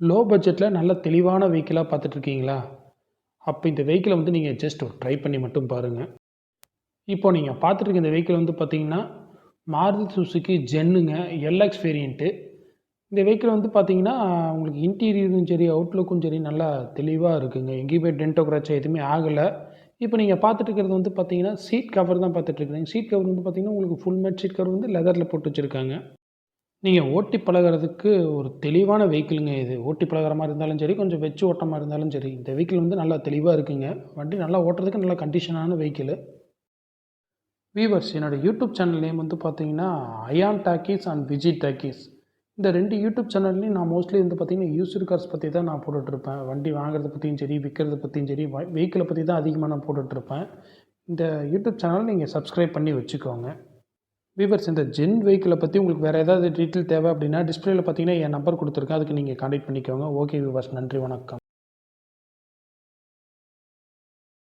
Low பட்ஜெட்டில் நல்ல தெளிவான வெஹிக்கிளாக பார்த்துட்ருக்கீங்களா? அப்போ இந்த வெஹிக்கிளை வந்து நீங்கள் ஜஸ்ட் ட்ரை பண்ணி மட்டும் பாருங்கள் இப்போ நீங்கள் பார்த்துட்ருக்க இந்த வெஹிக்கிள் வந்து பார்த்தீங்கன்னா மாருதி சுசுக்கு ஜென்னுங்க எல்எக்ஸ் வேரியண்ட்டு இந்த வெஹிக்கிள் வந்து பார்த்தீங்கன்னா உங்களுக்கு இன்டீரியரும் சரி அவுட்லுக்கும் சரி நல்லா தெளிவாக இருக்குங்க. எங்கேயுமே டென்டோ கிராச்சோ எதுவுமே ஆகலை. இப்போ நீங்கள் பார்த்துட்டு இருக்கிறது வந்து பார்த்தீங்கன்னா சீட் கவர் தான் பார்த்துட்ருக்குறீங்க சீட் கவர் வந்து பார்த்தீங்கன்னா உங்களுக்கு ஃபுல் மேட் சீட் கவர் வந்து லெதரில் போட்டு வச்சுருக்காங்க. நீங்கள் ஓட்டி பழகுறதுக்கு ஒரு தெளிவான வெஹிக்கிளுங்க இது. ஓட்டி பழகுற மாதிரி இருந்தாலும் சரி கொஞ்சம் வச்சு ஓட்டமாக இருந்தாலும் சரி இந்த வெஹிக்கிள் வந்து நல்லா தெளிவாக இருக்குங்க. வண்டி நல்லா ஓட்டுறதுக்கு நல்ல கண்டிஷனான வெஹிக்கிள் வீவர்ஸ் என்னோடய யூடியூப் சேனல் நேம் வந்து பார்த்தீங்கன்னா Ayan talkies and Viji talkies இந்த ரெண்டு யூடியூப் சேனல்லையும் நான் மோஸ்ட்லி வந்து பார்த்தீங்கன்னா யூஸ்டு கார்ஸ் பற்றி தான் நான் போட்டுட்ருப்பேன். வண்டி வாங்குறத பற்றியும் சரி விற்கிறத பற்றியும் சரி வெஹிக்கிளை பற்றி தான் அதிகமாக நான் போட்டுட்ருப்பேன். இந்த யூடியூப் சேனல் நீங்கள் சப்ஸ்கிரைப் பண்ணி வச்சுக்கோங்க. வீவர்ஸ் இந்த ஜென் வெஹிக்கிளை பற்றி உங்களுக்கு வேறு ஏதாவது டீட்டெயில் தேவை அப்படின்னா டிஸ்பிளேல பார்த்தீங்கன்னா என் நம்பர் கொடுத்துருக்கேன் அதுக்கு நீங்கள் கான்டாக்ட் பண்ணிக்கோங்க. ஓகே வீவர்ஸ் நன்றி வணக்கம்.